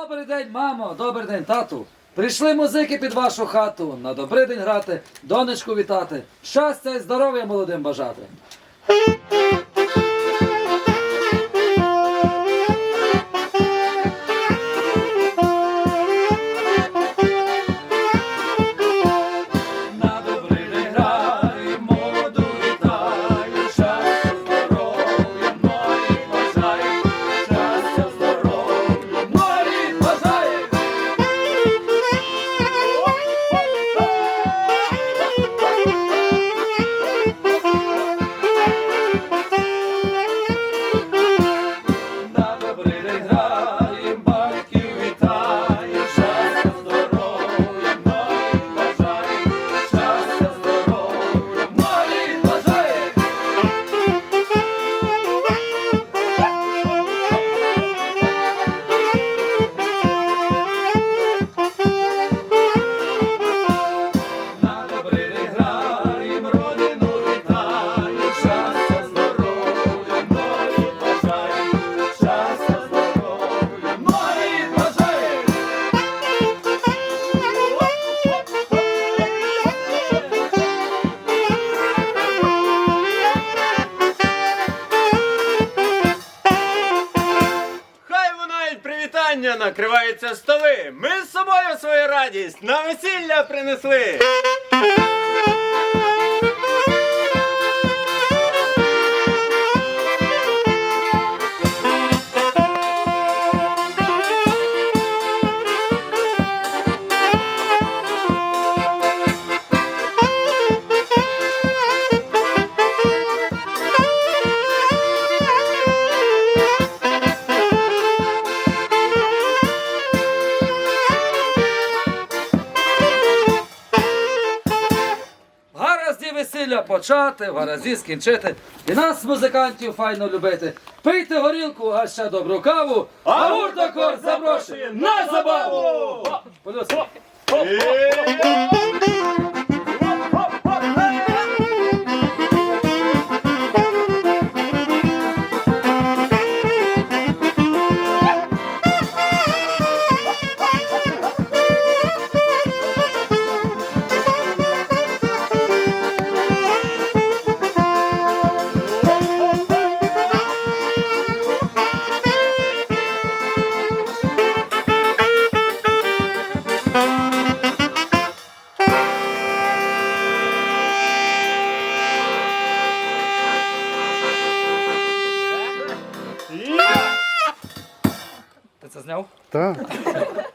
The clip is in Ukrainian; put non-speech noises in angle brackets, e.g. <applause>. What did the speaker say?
Добрий день, мамо, добрий день, тату. Прийшли музики під вашу хату. На добрий день грати, донечку вітати. Щастя і здоров'я молодим бажати. Привітання, накриваються столи. Ми з собою свою радість на весілля принесли. Весілля почати, в гаразді скінчити. І нас, музикантів, файно любити. Пийте горілку, а ще добру каву. А гуртокор запрошує на забаву! Полюс. Né? Tá. <laughs>